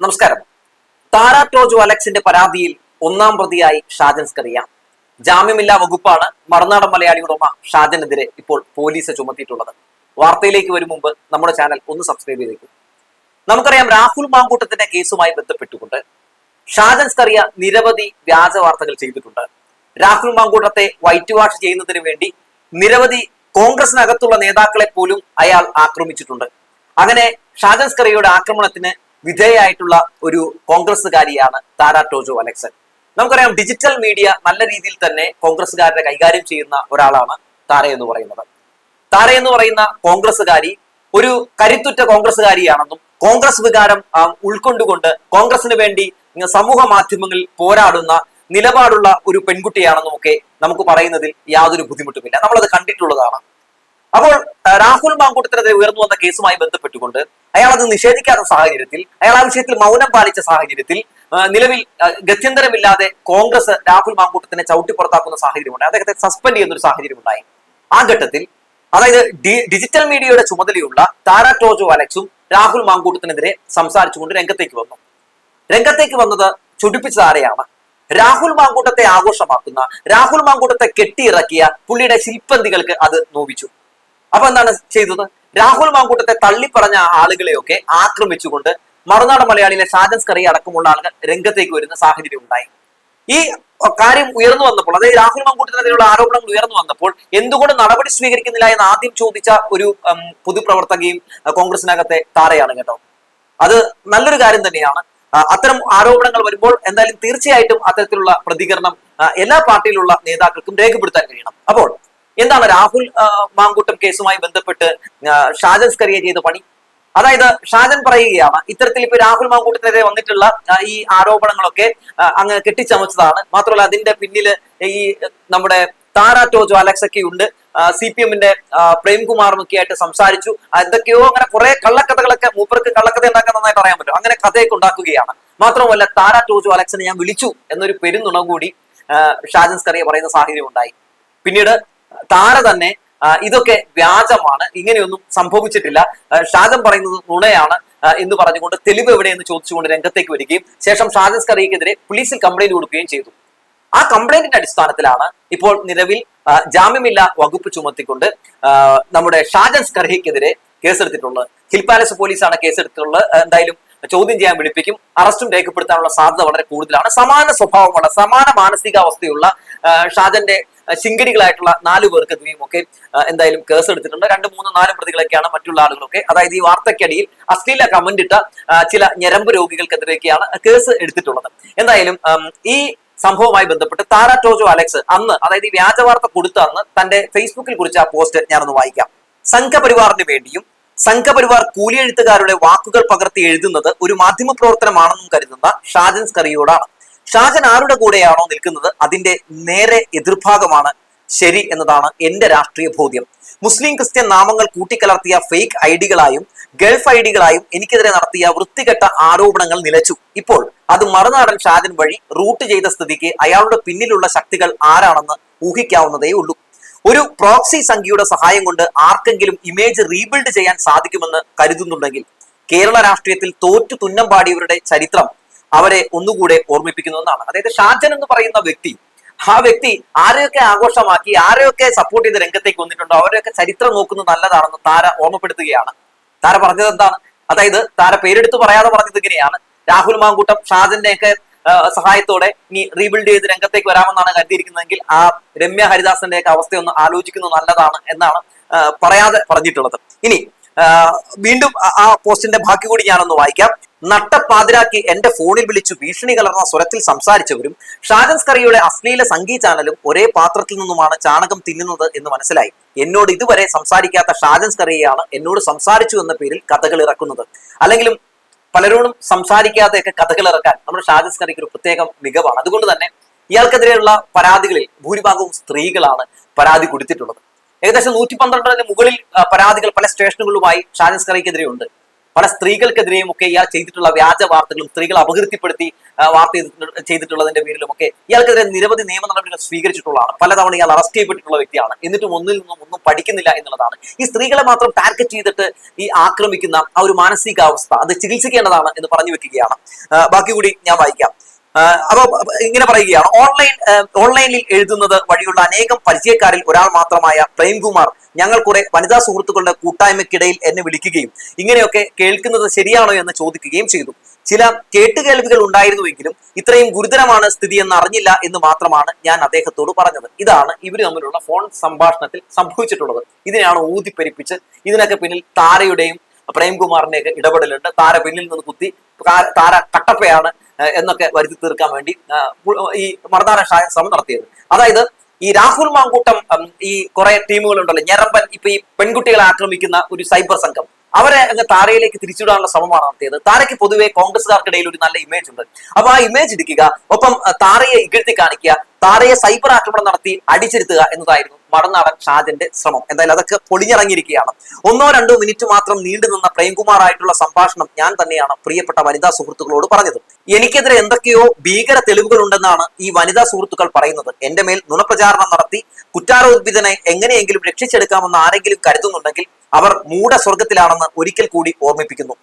നമസ്കാരം. താര ടോജു അലക്സിന്റെ പരാതിയിൽ ഒന്നാം പ്രതിയായി ഷാജൻ സ്കറിയ ജാമ്യമില്ലാ വകുപ്പാണ് മറുനാടൻ മലയാളി ഉടമ ഷാജനെതിരെ ഇപ്പോൾ പോലീസ് ചുമത്തിയിട്ടുള്ളത്. വാർത്തയിലേക്ക് വരും മുമ്പ് നമ്മുടെ ചാനൽ ഒന്ന് സബ്സ്ക്രൈബ് ചെയ്തേക്കും. നമുക്കറിയാം രാഹുൽ മാങ്കൂട്ടത്തിന്റെ കേസുമായി ബന്ധപ്പെട്ടുകൊണ്ട് ഷാജൻ സ്കറിയ നിരവധി വ്യാജ വാർത്തകൾ ചെയ്തിട്ടുണ്ട്. രാഹുൽ മാങ്കൂട്ടത്തെ വൈറ്റ് വാഷ് ചെയ്യുന്നതിന് വേണ്ടി നിരവധി കോൺഗ്രസിനകത്തുള്ള നേതാക്കളെ പോലും അയാൾ ആക്രമിച്ചിട്ടുണ്ട്. അങ്ങനെ ഷാജൻ സ്കറിയയുടെ ആക്രമണത്തിന് വിധേയായിട്ടുള്ള ഒരു കോൺഗ്രസ്സുകാരിയാണ് താര ടോജോ അലക്സൻ. നമുക്കറിയാം ഡിജിറ്റൽ മീഡിയ നല്ല രീതിയിൽ തന്നെ കോൺഗ്രസ്സുകാരുടെ കൈകാര്യം ചെയ്യുന്ന ഒരാളാണ് താര എന്ന് പറയുന്നത്. താര എന്ന് പറയുന്ന കോൺഗ്രസ്സുകാരി ഒരു കരുത്തുറ്റ കോൺഗ്രസ്സുകാരിയാണെന്നും കോൺഗ്രസ് വികാരം ഉൾക്കൊണ്ടുകൊണ്ട് കോൺഗ്രസിന് വേണ്ടി സമൂഹ മാധ്യമങ്ങളിൽ പോരാടുന്ന നിലപാടുള്ള ഒരു പെൺകുട്ടിയാണെന്നും ഒക്കെ നമുക്ക് പറയുന്നതിൽ യാതൊരു ബുദ്ധിമുട്ടുമില്ല. നമ്മളത് കണ്ടിട്ടുള്ളതാണ്. അപ്പോൾ രാഹുൽ മാങ്കൂട്ടത്തിനെതിരെ ഉയർന്നു വന്ന കേസുമായി ബന്ധപ്പെട്ടുകൊണ്ട് അയാൾ അത് നിഷേധിക്കാത്ത സാഹചര്യത്തിൽ അയാൾ ആ വിഷയത്തിൽ മൗനം പാലിച്ച സാഹചര്യത്തിൽ നിലവിൽ ഗത്യന്തരമില്ലാതെ കോൺഗ്രസ് രാഹുൽ മാങ്കൂട്ടത്തിനെ ചവിട്ടി പുറത്താക്കുന്ന സാഹചര്യമുണ്ടായി. അദ്ദേഹത്തെ സസ്പെൻഡ് ചെയ്യുന്ന ഒരു സാഹചര്യം ഉണ്ടായി ആ ഘട്ടത്തിൽ അതായത് ഡിജിറ്റൽ മീഡിയയുടെ ചുമതലയുള്ള താര ടോജോ അലക്സും രാഹുൽ മാങ്കൂട്ടത്തിനെതിരെ സംസാരിച്ചുകൊണ്ട് രംഗത്തേക്ക് വന്നു. രംഗത്തേക്ക് വന്നത് ചുടിപ്പിച്ച ആരെയാണ് രാഹുൽ മാങ്കൂട്ടത്തെ ആഘോഷമാക്കുന്ന രാഹുൽ മാങ്കൂട്ടത്തെ കെട്ടിയിറക്കിയ പുള്ളിയുടെ ശില്പന്തികൾക്ക് അത് നോവിച്ചു. അപ്പൊ എന്താണ് ചെയ്തത്? രാഹുൽ മാങ്കൂട്ടത്തെ തള്ളിപ്പറഞ്ഞ ആളുകളെയൊക്കെ ആക്രമിച്ചുകൊണ്ട് മറുനാട് മലയാളിയിലെ ഷാജൻ സ്കറി അടക്കമുള്ള ആളുകൾ രംഗത്തേക്ക് വരുന്ന സാഹചര്യം ഉണ്ടായി. ഈ കാര്യം ഉയർന്നു വന്നപ്പോൾ അതായത് രാഹുൽ മാങ്കൂട്ടത്തിനെതിരെയുള്ള ആരോപണങ്ങൾ ഉയർന്നു വന്നപ്പോൾ എന്തുകൊണ്ട് നടപടി സ്വീകരിക്കുന്നില്ല എന്ന് ആദ്യം ചോദിച്ച ഒരു പൊതുപ്രവർത്തകയും കോൺഗ്രസിനകത്തെ താരയാണ് കേട്ടോ. അത് നല്ലൊരു കാര്യം തന്നെയാണ്. അത്തരം ആരോപണങ്ങൾ വരുമ്പോൾ എന്തായാലും തീർച്ചയായിട്ടും അത്തരത്തിലുള്ള പ്രതികരണം എല്ലാ പാർട്ടിയിലുള്ള നേതാക്കൾക്കും രേഖപ്പെടുത്താൻ കഴിയണം. അപ്പോൾ എന്താണ് രാഹുൽ മാങ്കൂട്ടം കേസുമായി ബന്ധപ്പെട്ട് ഷാജൻ സ്കറിയ ചെയ്ത പണി? അതായത് ഷാജൻ പറയുകയാണ് ഇത്തരത്തിൽ ഇപ്പൊ രാഹുൽ മാങ്കൂട്ടത്തിനെതിരെ വന്നിട്ടുള്ള ഈ ആരോപണങ്ങളൊക്കെ അങ്ങ് കെട്ടിച്ചമച്ചതാണ്. മാത്രമല്ല അതിന്റെ പിന്നിൽ ഈ നമ്മുടെ താര ടോജോ അലക്സൊക്കെ ഉണ്ട് സി പി എമ്മിന്റെ പ്രേംകുമാറും ഒക്കെ ആയിട്ട് സംസാരിച്ചു എന്തൊക്കെയോ അങ്ങനെ കുറെ കള്ളക്കഥകളൊക്കെ മൂപ്പർക്ക് കള്ളക്കഥ ഉണ്ടാക്കാൻ നന്നായിട്ട് അറിയാൻ പറ്റും. അങ്ങനെ കഥയൊക്കെ ഉണ്ടാക്കുകയാണ്. മാത്രമല്ല താര ടോജോ അലക്സിനെ ഞാൻ വിളിച്ചു എന്നൊരു പെരുന്നുണ കൂടി ഷാജൻ സ്കറിയ പറയുന്ന സാഹചര്യം ഉണ്ടായി പിന്നീട് താര തന്നെ ഇതൊക്കെ വ്യാജമാണ് ഇങ്ങനെയൊന്നും സംഭവിച്ചിട്ടില്ല. ഷാജം പറയുന്നത് നുണയാണ് എന്ന് പറഞ്ഞുകൊണ്ട് തെളിവ് എവിടെയെന്ന് ചോദിച്ചുകൊണ്ട് രംഗത്തേക്ക് വരികയും ശേഷം ഷാജൻസ് കറിയക്കെതിരെ പോലീസിൽ കംപ്ലൈന്റ് കൊടുക്കുകയും ചെയ്തു. ആ കംപ്ലൈന്റിന്റെ അടിസ്ഥാനത്തിലാണ് ഇപ്പോൾ നിലവിൽ ജാമ്യമില്ല വകുപ്പ് ചുമത്തിക്കൊണ്ട് നമ്മുടെ ഷാജൻസ് സ്കറിയക്കെതിരെ കേസെടുത്തിട്ടുള്ളത് ഹിൽ പാലസ് പോലീസാണ് കേസെടുത്തിട്ടുള്ളത് എന്തായാലും ചോദ്യം ചെയ്യാൻ വിളിപ്പിക്കും അറസ്റ്റും രേഖപ്പെടുത്താനുള്ള സാധ്യത വളരെ കൂടുതലാണ്. സമാന സ്വഭാവമുള്ള സമാന മാനസികാവസ്ഥയുള്ള ഷാജന്റെ ശിങ്കടികളായിട്ടുള്ള പേർക്ക് പേർക്കെതിരെയും ഒക്കെ എന്തായാലും കേസ് എടുത്തിട്ടുണ്ട്. രണ്ട് മൂന്ന് നാല് പ്രതികളൊക്കെയാണ് മറ്റുള്ള ആളുകളൊക്കെ. അതായത് ഈ വാർത്തക്കടിയിൽ അശ്ലീല കമന്റ് ഇട്ട ചില ഞരമ്പ് രോഗികൾക്കെതിരെയൊക്കെയാണ് കേസ് എടുത്തിട്ടുള്ളത്. എന്തായാലും ഈ സംഭവവുമായി ബന്ധപ്പെട്ട് താര ടോജോ അലക്സ് അന്ന് അതായത് ഈ വ്യാജ വാർത്ത കൊടുത്ത അന്ന് തന്റെ ഫേസ്ബുക്കിൽ കുറിച്ച് ആ പോസ്റ്റ് ഞാനൊന്ന് വായിക്കാം. സംഘപരിവാറിന് വേണ്ടിയും സംഘപരിവാർ കൂലിയെഴുത്തുകാരുടെ വാക്കുകൾ പകർത്തി എഴുതുന്നത് ഒരു മാധ്യമ പ്രവർത്തനമാണെന്നും കരുതുന്ന ഷാജൻസ് സ്കറിയോടാണ് ഷാജൻ ആരുടെ കൂടെയാണോ നിൽക്കുന്നത് അതിന്റെ നേരെ എതിർഭാഗമാണ് ശരി എന്നതാണ് എന്റെ രാഷ്ട്രീയ ബോധ്യം. മുസ്ലിം ക്രിസ്ത്യൻ നാമങ്ങൾ കൂട്ടിക്കലർത്തിയ ഫേക്ക് ഐഡികളായും ഗൾഫ് ഐഡികളായും എനിക്കെതിരെ നടത്തിയ വൃത്തികെട്ട ആരോപണങ്ങൾ നിലച്ചു. ഇപ്പോൾ അത് മറുനാടൻ ഷാജൻ വഴി റൂട്ട് ചെയ്ത സ്ഥിതിക്ക് അയാളുടെ പിന്നിലുള്ള ശക്തികൾ ആരാണെന്ന് ഊഹിക്കാവുന്നതേ ഉള്ളൂ. ഒരു പ്രോക്സി സംഖ്യയുടെ സഹായം കൊണ്ട് ആർക്കെങ്കിലും ഇമേജ് റീബിൽഡ് ചെയ്യാൻ സാധിക്കുമെന്ന് കരുതുന്നുണ്ടെങ്കിൽ കേരള രാഷ്ട്രീയത്തിൽ തോറ്റു തുന്നം പാടിയവരുടെ ചരിത്രം അവരെ ഒന്നുകൂടെ ഓർമ്മിപ്പിക്കുന്നു എന്നാണ്. അതായത് ഷാജൻ എന്ന് പറയുന്ന വ്യക്തി ആ വ്യക്തി ആരെയൊക്കെ ആഘോഷമാക്കി ആരെയൊക്കെ സപ്പോർട്ട് ചെയ്ത് രംഗത്തേക്ക് വന്നിട്ടുണ്ടോ അവരെയൊക്കെ ചരിത്രം നോക്കുന്നത് നല്ലതാണെന്ന് താര ഓർമ്മപ്പെടുത്തുകയാണ്. താര പറഞ്ഞത് എന്താണ്? അതായത് താര പേരെടുത്ത് പറയാതെ പറഞ്ഞത് ഇങ്ങനെയാണ്. രാഹുൽ മാങ്കൂട്ടം ഷാജന്റെ ഒക്കെ സഹായത്തോടെ ഇനി റീബിൽഡ് ചെയ്ത് രംഗത്തേക്ക് വരാമെന്നാണ് കരുതിയിരിക്കുന്നതെങ്കിൽ ആ രമ്യ ഹരിദാസന്റെ ഒക്കെ അവസ്ഥയൊന്ന് ആലോചിക്കുന്നത് നല്ലതാണ് എന്നാണ് പറയാതെ പറഞ്ഞിട്ടുള്ളത്. ഇനി വീണ്ടും ആ പോസ്റ്റിന്റെ ബാക്കി കൂടി ഞാനൊന്ന് വായിക്കാം. നട്ടപ്പാതിരാക്കി എന്റെ ഫോണിൽ വിളിച്ചു ഭീഷണി കലർന്ന സ്വരത്തിൽ സംസാരിച്ചവരും ഷാജൻസ് കറിയുടെ അശ്ലീല സംഗീത ചാനലും ഒരേ പാത്രത്തിൽ നിന്നുമാണ് ചാണകം തിന്നുന്നത് എന്ന് മനസ്സിലായി. എന്നോട് ഇതുവരെ സംസാരിക്കാത്ത ഷാജൻസ് കറിയെയാണ് എന്നോട് സംസാരിച്ചു എന്ന പേരിൽ കഥകൾ ഇറക്കുന്നത്. അല്ലെങ്കിലും പലരോടും സംസാരിക്കാതെയൊക്കെ കഥകൾ ഇറക്കാൻ നമ്മുടെ ഷാജൻസ് കറിക്ക് ഒരു പ്രത്യേക മികവാണ്. അതുകൊണ്ട് തന്നെ ഇയാൾക്കെതിരെയുള്ള പരാതികളിൽ ഭൂരിഭാഗവും സ്ത്രീകളാണ് പരാതി കൊടുത്തിട്ടുള്ളത്. ഏകദേശം നൂറ്റി പന്ത്രണ്ടിന് മുകളിൽ പരാതികൾ പല സ്റ്റേഷനുകളുമായി ഷാജൻസ് കറിക്കെതിരെ ഉണ്ട് പല സ്ത്രീകൾക്കെതിരെയും ഒക്കെ ഇയാൾ ചെയ്തിട്ടുള്ള വ്യാജ വാർത്തകളും സ്ത്രീകളെ അപകീർത്തിപ്പെടുത്തി വാർത്ത ചെയ്തിട്ടുള്ളതിന്റെ പേരിലും ഒക്കെ ഇയാൾക്കെതിരെ നിരവധി നിയമ നടപടികൾ സ്വീകരിച്ചിട്ടുള്ളതാണ്. പലതവണ ഇയാൾ അറസ്റ്റ് ചെയ്യപ്പെട്ടിട്ടുള്ള വ്യക്തിയാണ്. എന്നിട്ടും ഒന്നിൽ നിന്നും ഒന്നും പഠിക്കുന്നില്ല എന്നുള്ളതാണ്. ഈ സ്ത്രീകളെ മാത്രം ടാർഗറ്റ് ചെയ്തിട്ട് ഈ ആക്രമിക്കുന്ന ആ ഒരു മാനസികാവസ്ഥ അത് ചികിത്സിക്കേണ്ടതാണ് എന്ന് പറഞ്ഞു വെക്കുകയാണ്. ബാക്കി കൂടി ഞാൻ വായിക്കാം. അപ്പൊ ഇങ്ങനെ പറയുകയാണ്. ഓൺലൈൻ ഓൺലൈനിൽ എഴുതുന്നത് വഴിയുള്ള അനേകം പരിചയക്കാരിൽ ഒരാൾ മാത്രമായ പ്രേംകുമാർ ഞങ്ങൾ കുറെ വനിതാ സുഹൃത്തുക്കളുടെ കൂട്ടായ്മയ്ക്കിടയിൽ എന്നെ വിളിക്കുകയും ഇങ്ങനെയൊക്കെ കേൾക്കുന്നത് ശരിയാണോ എന്ന് ചോദിക്കുകയും ചെയ്തു. ചില കേട്ടുകേൾവികൾ ഉണ്ടായിരുന്നുവെങ്കിലും ഇത്രയും ഗുരുതരമാണ് സ്ഥിതി എന്ന് അറിഞ്ഞില്ല എന്ന് മാത്രമാണ് ഞാൻ അദ്ദേഹത്തോട് പറഞ്ഞത്. ഇതാണ് ഇവർ തമ്മിലുള്ള ഫോൺ സംഭാഷണത്തിൽ സംഭവിച്ചിട്ടുള്ളത്. ഇതിനെയാണ് ഊതിപ്പെരിപ്പിച്ച് ഇതിനൊക്കെ പിന്നിൽ താരയുടെയും പ്രേംകുമാറിന്റെയൊക്കെ ഇടപെടലുണ്ട്. താര പിന്നിൽ നിന്ന് കുത്തി താര- കട്ടപ്പയാണ് എന്നൊക്കെ വരുത്തി തീർക്കാൻ വേണ്ടി ഈ മർദാന ഷായ ശ്രമം നടത്തിയത്. അതായത് ഈ രാഹുൽ മാങ്കൂട്ടം ഈ കുറെ ടീമുകൾ ഉണ്ടല്ലോ ഞരമ്പൻ ഇപ്പൊ ഈ പെൺകുട്ടികളെ ആക്രമിക്കുന്ന ഒരു സൈബർ സംഘം അവരെ അങ്ങ് താരയിലേക്ക് തിരിച്ചുവിടാനുള്ള ശ്രമമാണ് നടത്തിയത്. താരയ്ക്ക് പൊതുവെ കോൺഗ്രസ്സുകാർക്കിടയിൽ ഒരു നല്ല ഇമേജ് ഉണ്ട്. അപ്പൊ ആ ഇമേജ് ഇടിക്കുക ഒപ്പം താരയെ ഇകഴ്ത്തി കാണിക്കുക താരയെ സൈബർ ആക്രമണം നടത്തി അടിച്ചിരുത്തുക എന്നതായിരുന്നു മടനാടൻ ഷാജന്റെ ശ്രമം. എന്തായാലും അതൊക്കെ പൊളിഞ്ഞിറങ്ങിയിരിക്കുകയാണ്. ഒന്നോ രണ്ടോ മിനിറ്റ് മാത്രം നീണ്ടു നിന്ന പ്രേംകുമാറായിട്ടുള്ള സംഭാഷണം ഞാൻ തന്നെയാണ് പ്രിയപ്പെട്ട വനിതാ സുഹൃത്തുക്കളോട് പറഞ്ഞത്. എനിക്കെതിരെ എന്തൊക്കെയോ ഭീകര തെളിവുകൾ ഉണ്ടെന്നാണ് ഈ വനിതാ സുഹൃത്തുക്കൾ പറയുന്നത്. എന്റെ മേൽ നുണപ്രചാരണം നടത്തി കുറ്റാരോപിതനെ എങ്ങനെയെങ്കിലും രക്ഷിച്ചെടുക്കാമെന്ന് ആരെങ്കിലും കരുതുന്നുണ്ടെങ്കിൽ അവർ മൂഢസ്വർഗത്തിലാണെന്ന് ഒരിക്കൽ കൂടി ഓർമ്മിപ്പിക്കുന്നു.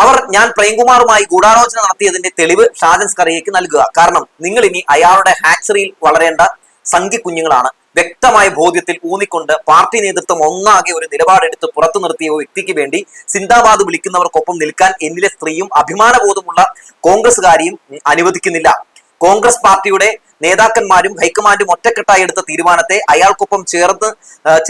അവർ ഞാൻ പ്രേംകുമാറുമായി ഗൂഢാലോചന നടത്തിയതിന്റെ തെളിവ് ഷാജൻ സ്കറിയയ്ക്ക് നൽകുക. കാരണം നിങ്ങൾ ഇനി അയാളുടെ ഹാക്സറിയിൽ വളരേണ്ട സംഖ്യ കുഞ്ഞുങ്ങളാണ്. വ്യക്തമായ ബോധ്യത്തിൽ ഊന്നിക്കൊണ്ട് പാർട്ടി നേതൃത്വം ഒന്നാകെ ഒരു നിലപാടെടുത്ത് പുറത്തു നിർത്തിയ വ്യക്തിക്ക് വേണ്ടി സിന്ദാബാദ് വിളിക്കുന്നവർക്കൊപ്പം നിൽക്കാൻ എന്നിലെ സ്ത്രീയും അഭിമാനബോധമുള്ള കോൺഗ്രസ്സുകാരിയും അനുവദിക്കുന്നില്ല. കോൺഗ്രസ് പാർട്ടിയുടെ നേതാക്കന്മാരും ഹൈക്കമാൻഡും ഒറ്റക്കെട്ടായി എടുത്ത തീരുമാനത്തെ അയാൾക്കൊപ്പം ചേർന്ന്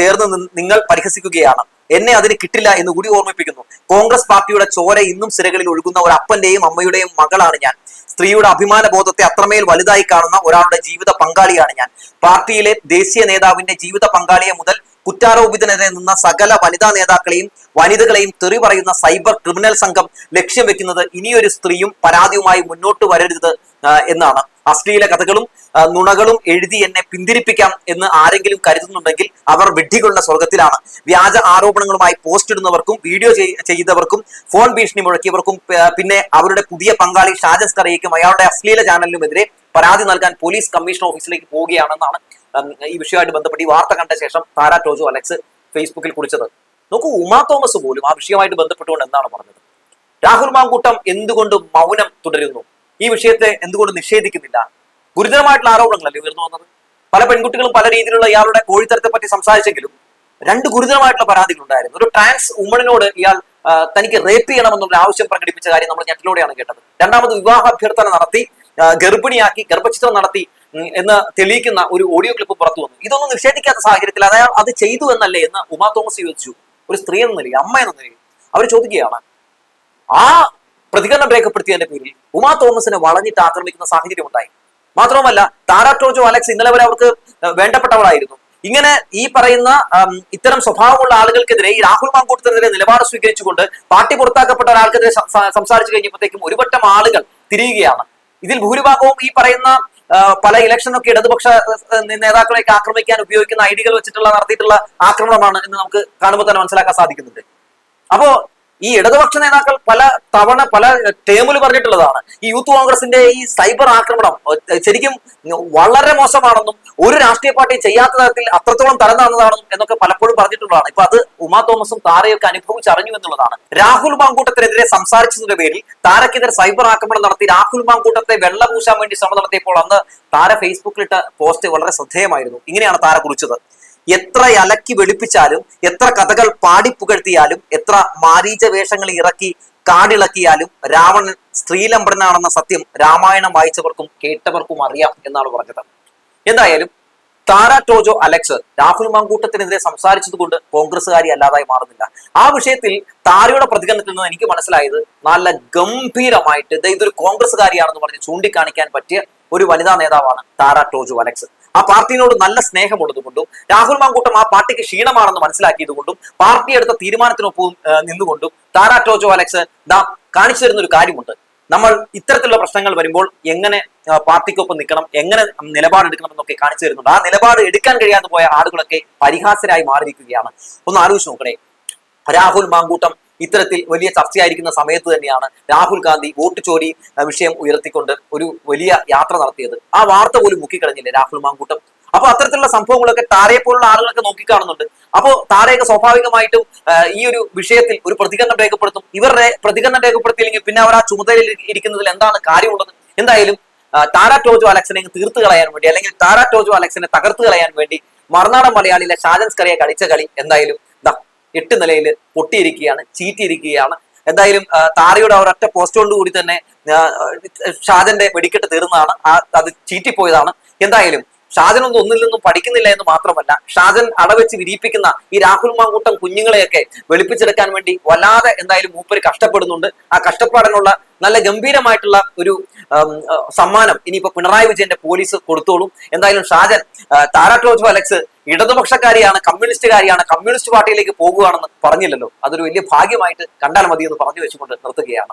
ചേർന്ന് നിങ്ങൾ പരിഹസിക്കുകയാണ്. എന്നെ അതിന് കിട്ടില്ല എന്ന് കൂടി ഓർമ്മിപ്പിക്കുന്നു. കോൺഗ്രസ് പാർട്ടിയുടെ ചോര ഇന്നും സിരകളിൽ ഒഴുകുന്ന ഒരു അപ്പന്റെയും അമ്മയുടെയും മകളാണ് ഞാൻ. സ്ത്രീയുടെ അഭിമാന ബോധത്തെ അത്രമേൽ വലുതായി കാണുന്ന ഒരാളുടെ ജീവിത പങ്കാളിയാണ് ഞാൻ. പാർട്ടിയിലെ ദേശീയ നേതാവിന്റെ ജീവിത പങ്കാളിയെ മുതൽ കുറ്റാരോപിതനെതിരെ നിന്ന സകല വനിതാ നേതാക്കളെയും വനിതകളെയും തെറി പറയുന്ന സൈബർ ക്രിമിനൽ സംഘം ലക്ഷ്യം വെക്കുന്നത് ഇനിയൊരു സ്ത്രീയും പരാതിയുമായി മുന്നോട്ട് വരരുത് എന്നാണ്. അശ്ലീല കഥകളും നുണകളും എഴുതി എന്നെ പിന്തിരിപ്പിക്കാം എന്ന് ആരെങ്കിലും കരുതുന്നുണ്ടെങ്കിൽ അവർ വിഡ്ഢികളുടെ സ്വർഗത്തിലാണ് വ്യാജ ആരോപണങ്ങളുമായി പോസ്റ്റ് ഇടുന്നവർക്കും വീഡിയോ ചെയ്തവർക്കും ഫോൺ ഭീഷണി മുഴക്കിയവർക്കും പിന്നെ അവരുടെ പുതിയ പങ്കാളി ഷാജൻ സ്കറിയയ്ക്കും അയാളുടെ അശ്ലീല ചാനലിനുമെതിരെ പരാതി നൽകാൻ പോലീസ് കമ്മീഷൻ ഓഫീസിലേക്ക് പോവുകയാണെന്നാണ് ഈ വിഷയമായിട്ട് ബന്ധപ്പെട്ട് വാർത്ത കണ്ട ശേഷം താര ടോജോ അലക്സ് ഫേസ്ബുക്കിൽ കുറിച്ചത്. നോക്കൂ ഉമാ തോമസ് പോലും ആ വിഷയമായിട്ട് ബന്ധപ്പെട്ടുകൊണ്ട് എന്താണ് പറഞ്ഞത്? രാഹുൽ മാങ്കൂട്ടം എന്തുകൊണ്ട് മൗനം തുടരുന്നു? ഈ വിഷയത്തെ എന്തുകൊണ്ട് നിഷേധിക്കുന്നില്ല? ഗുരുതരമായിട്ടുള്ള ആരോപണങ്ങളല്ലേ ഉയർന്നു വന്നത്? പല പെൺകുട്ടികളും പല രീതിയിലുള്ള ഇയാളുടെ കോഴിത്തരത്തെ പറ്റി സംസാരിച്ചെങ്കിലും രണ്ട് ഗുരുതരമായിട്ടുള്ള പരാതികൾ ഉണ്ടായിരുന്നു ഒരു ട്രാൻസ് ഉമ്മണിനോട് ഇയാൾ തനിക്ക് റേപ്പ് ചെയ്യണമെന്നുള്ള ആവശ്യം പ്രകടിപ്പിച്ച കാര്യം നമ്മൾ ഞെട്ടിലൂടെയാണ് കേട്ടത്. രണ്ടാമത് വിവാഹ അഭ്യർത്ഥന നടത്തി ഗർഭിണിയാക്കി ഗർഭചിത്രം നടത്തി എന്ന് തെളിയിക്കുന്ന ഒരു ഓഡിയോ ക്ലിപ്പ് പുറത്തു വന്നു. ഇതൊന്നും നിഷേധിക്കാത്ത സാഹചര്യത്തിൽ അതായത് അത് ചെയ്തു എന്നല്ലേ എന്ന് ഉമാ തോമസ് ചോദിച്ചു. ഒരു സ്ത്രീ എന്ന നിലയിൽ അമ്മ എന്ന നിലയിൽ. അവർ ചോദിക്കുകയാണ് ആ പ്രതികരണം രേഖപ്പെടുത്തിയതിന്റെ പേരിൽ ഉമാ തോമസിനെ വളഞ്ഞിട്ട് ആക്രമിക്കുന്ന സാഹചര്യം ഉണ്ടായി. മാത്രവുമല്ല താര ടോജോ അലക്സ് ഇന്നലെ വരെ അവർക്ക് വേണ്ടപ്പെട്ടവളായിരുന്നു. ഇങ്ങനെ ഈ പറയുന്ന ഇത്തരം സ്വഭാവമുള്ള ആളുകൾക്കെതിരെ ഈ രാഹുൽ മാങ്കൂട്ടത്തിനെതിരെ നിലപാട് സ്വീകരിച്ചുകൊണ്ട് പാർട്ടി പുറത്താക്കപ്പെട്ട ഒരാൾക്കെതിരെ സംസാരിച്ചു കഴിഞ്ഞപ്പോഴത്തേക്കും ഒരുപറ്റം ആളുകൾ തിരിയുകയാണ്. ഇതിൽ ഭൂരിഭാഗവും ഈ പറയുന്ന പല ഇലക്ഷനൊക്കെ ഇടതുപക്ഷ നേതാക്കളെയൊക്കെ ആക്രമിക്കാൻ ഉപയോഗിക്കുന്ന ഐഡികൾ വെച്ചിട്ടുള്ള നടത്തിയിട്ടുള്ള ആക്രമണമാണ് എന്ന് നമുക്ക് കാണുമ്പോൾ തന്നെ മനസ്സിലാക്കാൻ സാധിക്കുന്നുണ്ട്. അപ്പോ ഈ ഇടതുപക്ഷ നേതാക്കൾ പല തവണ പല ടേമിൽ പറഞ്ഞിട്ടുള്ളതാണ്. ഈ യൂത്ത് കോൺഗ്രസിന്റെ ഈ സൈബർ ആക്രമണം ശരിക്കും വളരെ മോശമാണെന്നും ഒരു രാഷ്ട്രീയ പാർട്ടി ചെയ്യാത്ത തരത്തിൽ അത്രത്തോളം തരം താഴ്ന്നതാണെന്നും എന്നൊക്കെ പലപ്പോഴും പറഞ്ഞിട്ടുള്ളതാണ്. ഇപ്പൊ അത് ഉമാ തോമസും താരയൊക്കെ അനുഭവിച്ചറിഞ്ഞു എന്നുള്ളതാണ്. രാഹുൽ മാങ്കൂട്ടത്തിനെതിരെ സംസാരിച്ചതിന്റെ പേരിൽ താരക്കെതിരെ സൈബർ ആക്രമണം നടത്തി രാഹുൽ മാങ്കൂട്ടത്തെ വെള്ളപൂശാൻ വേണ്ടി ശ്രമം നടത്തിയപ്പോൾ അന്ന് താര ഫേസ്ബുക്കിലിട്ട പോസ്റ്റ് വളരെ ശ്രദ്ധേയമായിരുന്നു. ഇങ്ങനെയാണ് താര കുറിച്ചത്. എത്ര അലക്കി വെളുപ്പിച്ചാലും എത്ര കഥകൾ പാടിപ്പുകഴ്ത്തിയാലും എത്ര മാരീച വേഷങ്ങൾ ഇറക്കി കാടിളക്കിയാലും രാവണൻ സ്ത്രീലംബടനാണെന്ന സത്യം രാമായണം വായിച്ചവർക്കും കേട്ടവർക്കും അറിയാം എന്നാണ് പറഞ്ഞത്. എന്തായാലും താര ടോജോ അലക്സ് രാഹുൽ മാങ്കൂട്ടത്തിനെതിരെ സംസാരിച്ചതുകൊണ്ട് കോൺഗ്രസ്സുകാരി അല്ലാതായി മാറുന്നില്ല. ആ വിഷയത്തിൽ താരയുടെ പ്രതികരണത്തിൽ നിന്ന് എനിക്ക് മനസ്സിലായത് നല്ല ഗംഭീരമായിട്ട് ഇതൊരു കോൺഗ്രസ്സുകാരിയാണെന്ന് പറഞ്ഞ് ചൂണ്ടിക്കാണിക്കാൻ പറ്റിയ ഒരു വനിതാ നേതാവാണ് താര ടോജോ അലക്സ്. ആ പാർട്ടിയോട് നല്ല സ്നേഹമുള്ളതുകൊണ്ടും രാഹുൽ മാങ്കൂട്ടം ആ പാർട്ടിക്ക് ക്ഷീണമാണെന്ന് മനസ്സിലാക്കിയതുകൊണ്ടും പാർട്ടി എടുത്ത തീരുമാനത്തിനൊപ്പം നിന്നുകൊണ്ടും താരാ ടോജോ അലക്സ് ദാ കാണിച്ചു തരുന്ന ഒരു കാര്യമുണ്ട്. നമ്മൾ ഇത്തരത്തിലുള്ള പ്രശ്നങ്ങൾ വരുമ്പോൾ എങ്ങനെ പാർട്ടിക്കൊപ്പം നിൽക്കണം എങ്ങനെ നിലപാടെടുക്കണം എന്നൊക്കെ കാണിച്ചു തരുന്നുണ്ട്. ആ നിലപാട് എടുക്കാൻ കഴിയാതെ പോയ ആളുകളൊക്കെ പരിഹാസരായി മാറിയിരിക്കുകയാണ്. ഒന്ന് ആലോചിച്ച് നോക്കണേ. രാഹുൽ മാങ്കൂട്ടം ഇത്തരത്തിൽ വലിയ ചർച്ചയായിരിക്കുന്ന സമയത്ത് തന്നെയാണ് രാഹുൽ ഗാന്ധി വോട്ട് ചോരി വിഷയം ഉയർത്തിക്കൊണ്ട് ഒരു വലിയ യാത്ര നടത്തിയത്. ആ വാർത്ത പോലും മുക്കിക്കളഞ്ഞില്ലേ രാഹുൽ മാങ്കൂട്ടം? അപ്പൊ അത്തരത്തിലുള്ള സംഭവങ്ങളൊക്കെ താരയെ പോലുള്ള ആളുകളൊക്കെ നോക്കിക്കാണുന്നുണ്ട്. അപ്പോ താരയൊക്കെ സ്വാഭാവികമായിട്ടും ഈ ഒരു വിഷയത്തിൽ ഒരു പ്രതികരണം രേഖപ്പെടുത്തും. ഇവരുടെ പ്രതികരണം രേഖപ്പെടുത്തിയില്ലെങ്കിൽ പിന്നെ അവർ ആ ചുമതലയിൽ ഇരിക്കുന്നതിൽ എന്താണ് കാര്യമുള്ളത്? എന്തായാലും താര ടോജോ അലക്സിനെ തീർത്തു കളയാൻ വേണ്ടി അല്ലെങ്കിൽ താര ടോജോ അലക്സിനെ തകർത്ത് കളയാൻ വേണ്ടി മറുനാടൻ മലയാളിയിലെ ഷാജൻസ് കറിയെ കളിച്ച കളി എന്തായാലും എട്ട് നിലയിൽ പൊട്ടിയിരിക്കുകയാണ് ചീറ്റിയിരിക്കുകയാണ്. എന്തായാലും താരയുടെ ഒരൊറ്റ പോസ്റ്റ് കൂടി തന്നെ ഷാജന്റെ വെടിക്കെട്ട് തീർന്നതാണ്. ആ അത് ചീറ്റിപ്പോയതാണ്. എന്തായാലും ഷാജൻ ഒന്നും ഒന്നിൽ നിന്നും പഠിക്കുന്നില്ല എന്ന് മാത്രമല്ല ഷാജൻ അടവെച്ച് വിരിയിപ്പിക്കുന്ന ഈ രാഹുൽ മാങ്കൂട്ടം കുഞ്ഞുങ്ങളെയൊക്കെ വെളുപ്പിച്ചെടുക്കാൻ വേണ്ടി വല്ലാതെ എന്തായാലും മൂപ്പര് കഷ്ടപ്പെടുന്നുണ്ട്. ആ കഷ്ടപ്പാടിനുള്ള നല്ല ഗംഭീരമായിട്ടുള്ള ഒരു സമ്മാനം ഇനിയിപ്പോ പിണറായി വിജയന്റെ പോലീസ് കൊടുത്തോളും. എന്തായാലും ഷാജൻ താര അലക്സ് ഇടതുപക്ഷക്കാരിയാണ് കമ്മ്യൂണിസ്റ്റുകാരിയാണ് കമ്മ്യൂണിസ്റ്റ് പാർട്ടിയിലേക്ക് പോകുകയാണെന്ന് പറഞ്ഞില്ലല്ലോ. അതൊരു വലിയ ഭാഗ്യമായിട്ട് കണ്ടാൽ മതി എന്ന് പറഞ്ഞു വെച്ചുകൊണ്ട് നിർത്തുകയാണ്.